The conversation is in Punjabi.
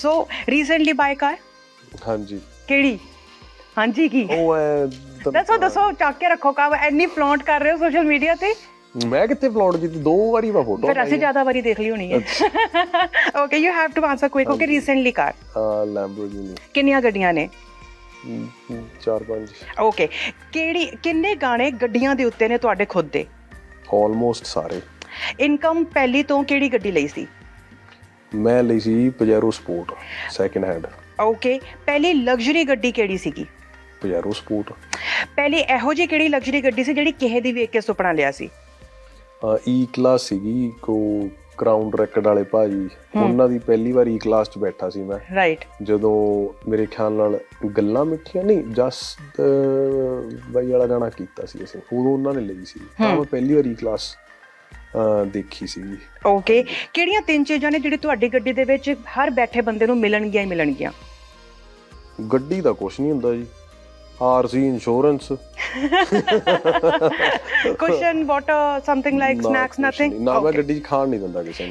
ਸੋ ਰੀਸੈਂਟਲੀ ਬਾਈ ਕਾਰ ਹਾਂਜੀ। ਕਿਹੜੀ? ਹਾਂਜੀ ਕੀ? ਉਹ ਐ ਦੱਸੋ ਦੱਸੋ ਚੱਕ ਕੇ ਰੱਖੋ ਕਾ ਐਨੀ ਫਲੌਂਟ ਕਰ ਰਹੇ ਹੋ ਸੋਸ਼ਲ ਮੀਡੀਆ ਤੇ? ਮੈਂ ਕਿੱਥੇ ਫਲੋਟ ਕੀਤੀ? ਦੋ ਵਾਰੀ ਮੈਂ ਫੋਟੋ ਫਿਰ ਅਸੀਂ ਜ਼ਿਆਦਾ ਵਾਰੀ ਦੇਖ ਲਈ ਹੋਣੀ ਹੈ। Okay you have to answer quick okay recently car Lamborghini ਕਿੰਨੀਆਂ ਗੱਡੀਆਂ ਨੇ? ਚਾਰ ਪੰਜ। ਓਕੇ ਕਿਹੜੀ ਕਿੰਨੇ ਗਾਣੇ ਗੱਡੀਆਂ ਦੇ ਉੱਤੇ ਨੇ ਤੁਹਾਡੇ ਖੁਦ ਦੇ? ਆਲਮੋਸਟ ਸਾਰੇ। ਇਨਕਮ ਪਹਿਲੀ ਤੋਂ ਕਿਹੜੀ ਗੱਡੀ ਲਈ ਸੀ? ਮੈਂ ਲਈ ਸੀ Pajero sport second hand okay ਪਹਿਲੀ ਲਗਜ਼ਰੀ ਗੱਡੀ ਕਿਹੜੀ ਸੀਗੀ? ਪਜੈਰੋ ਸਪੋਰਟ ਪਹਿਲੀ ਇਹੋ ਜਿਹੀ ਕਿਹੜੀ ਲਗਜ਼ਰੀ ਗੱਡੀ ਸੀ ਜਿਹੜੀ ਕਿਸੇ ਦੀ ਵੇਖ ਕੇ ਸੁਪਨਾ ਲਿਆ ਸੀ? ਈ ਕਲਾਸ ਸੀਗੀ ਕੋ ਕਰਾਊਨ ਰੈਕਡ ਵਾਲੇ ਭਾਜੀ। ਉਹਨਾਂ ਦੀ ਪਹਿਲੀ ਵਾਰ ਈ ਕਲਾਸ 'ਚ ਬੈਠਾ ਸੀ ਮੈਂ। ਰਾਈਟ ਜਦੋਂ ਮੇਰੇ ਖਿਆਲ ਨਾਲ ਗੱਲਾਂ ਮਿੱਠੀਆਂ ਨਹੀਂ ਜਸਟ ਬਾਈ ਵਾਲਾ ਗਾਣਾ ਕੀਤਾ ਸੀ ਅਸੀਂ। ਉਦੋਂ ਉਹਨਾਂ ਨੇ ਲਈ ਸੀ। ਤਾਂ ਮੈਂ ਪਹਿਲੀ ਵਾਰ ਈ ਕਲਾਸ ਦੇਖੀ ਸੀ ਓਕੇ ਕਿਹੜੀਆਂ ਤਿੰਨ ਚੀਜ਼ਾਂ ਨੇ ਜਿਹੜੀ ਤੁਹਾਡੀ ਗੱਡੀ ਦੇ ਵਿੱਚ ਹਰ ਬੈਠੇ ਬੰਦੇ ਨੂੰ ਮਿਲਣਗੀਆਂ ਹੀ ਮਿਲਣਗੀਆਂ? ਗੱਡੀ ਦਾ ਕੁਝ ਨਹੀਂ ਹੁੰਦਾ ਜੀ। RC insurance cushion water something like snacks nothing ਨਾ ਮੈਂ ਗੱਡੀ 'ਚ ਖਾਣ ਨਹੀਂ ਦਿੰਦਾ ਕਿਸੇ ਨੂੰ।